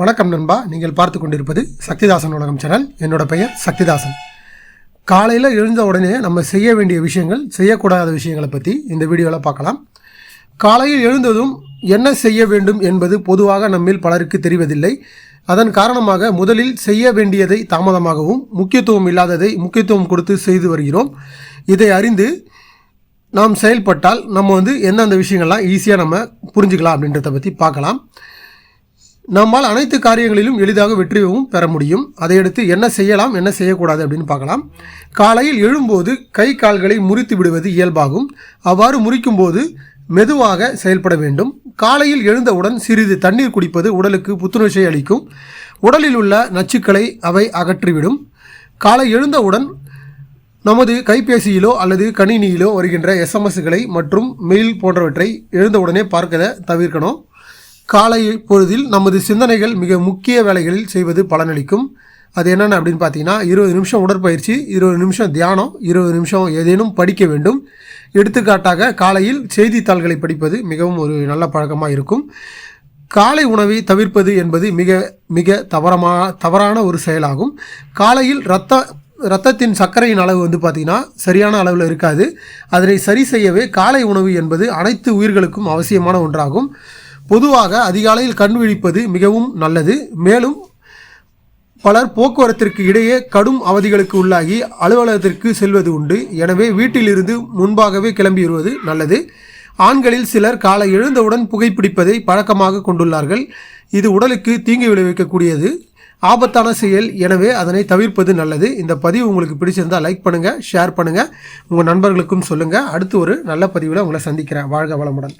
வணக்கம் நண்பா. நீங்கள் பார்த்து கொண்டிருப்பது சக்திதாசன் உலகம் சேனல். என்னோட பெயர் சக்திதாசன். காலையில் எழுந்த உடனே நம்ம செய்ய வேண்டிய விஷயங்கள் செய்யக்கூடாத விஷயங்களை பற்றி இந்த வீடியோவில் பார்க்கலாம். காலையில் எழுந்ததும் என்ன செய்ய வேண்டும் என்பது பொதுவாக நம்மில் பலருக்கு தெரிவதில்லை. அதன் காரணமாக முதலில் செய்ய வேண்டியதை தாமதமாகவும் முக்கியத்துவம் இல்லாததை முக்கியத்துவம் கொடுத்து செய்து வருகிறோம். இதை அறிந்து நாம் செயல்பட்டால் நம்ம வந்து எந்தெந்த விஷயங்கள்லாம் ஈஸியாக நம்ம புரிஞ்சுக்கலாம் அப்படின்றத பற்றி பார்க்கலாம். நம்மால் அனைத்து காரியங்களிலும் எளிதாக வெற்றியும் பெற முடியும். அதையடுத்து என்ன செய்யலாம் என்ன செய்யக்கூடாது அப்படின்னு பார்க்கலாம். காலையில் எழும்போது கை கால்களை முறித்து விடுவது இயல்பாகும். அவ்வாறு முறிக்கும்போது மெதுவாக செயல்பட வேண்டும். காலையில் எழுந்தவுடன் சிறிது தண்ணீர் குடிப்பது உடலுக்கு புத்துணர்ச்சியை அளிக்கும். உடலில் உள்ள நச்சுக்களை அவை அகற்றிவிடும். காலை எழுந்தவுடன் நமது கைபேசியிலோ அல்லது கணினியிலோ வருகின்ற எஸ்எம்எஸ்களை மற்றும் மெயில் போன்றவற்றை எழுந்தவுடனே பார்க்க தவிர்க்கணும். காலை பொழுதில் நமது சிந்தனைகள் மிக முக்கிய வேலைகளில் செய்வது பலனளிக்கும். அது என்னென்ன அப்படின்னு பார்த்தீங்கன்னா இருபது நிமிஷம் உடற்பயிற்சி இருபது நிமிஷம் தியானம் இருபது நிமிஷம் ஏதேனும் படிக்க வேண்டும். எடுத்துக்காட்டாக காலையில் செய்தித்தாள்களை படிப்பது மிகவும் ஒரு நல்ல பழக்கமாக இருக்கும். காலை உணவை தவிர்ப்பது என்பது மிக மிக தவறமா தவறான ஒரு செயலாகும். காலையில் ரத்த ரத்தத்தின் சர்க்கரையின் அளவு வந்து பார்த்திங்கன்னா சரியான அளவில் இருக்காது. அதனை சரி செய்யவே காலை உணவு என்பது அனைத்து உயிர்களுக்கும் அவசியமான ஒன்றாகும். பொதுவாக அதிகாலையில் கண் விழிப்பது மிகவும் நல்லது. மேலும் பலர் போக்குவரத்திற்கு இடையே கடும் அவதிகளுக்கு உள்ளாகி அலுவலகத்திற்கு செல்வது உண்டு. எனவே வீட்டிலிருந்து முன்பாகவே கிளம்பி வருவது நல்லது. ஆண்களில் சிலர் காலை எழுந்தவுடன் புகைப்பிடிப்பதை பழக்கமாக கொண்டுள்ளார்கள். இது உடலுக்கு தீங்கு விளைவிக்கக்கூடியது. ஆபத்தான செயல். எனவே அதனை தவிர்ப்பது நல்லது. இந்த பதிவு உங்களுக்கு பிடிச்சிருந்தால் லைக் பண்ணுங்கள் ஷேர் பண்ணுங்கள் உங்கள் நண்பர்களுக்கும் சொல்லுங்கள் அடுத்து ஒரு நல்ல பதிவில் உங்களை சந்திக்கிறேன். வாழ்க வளமுடன்.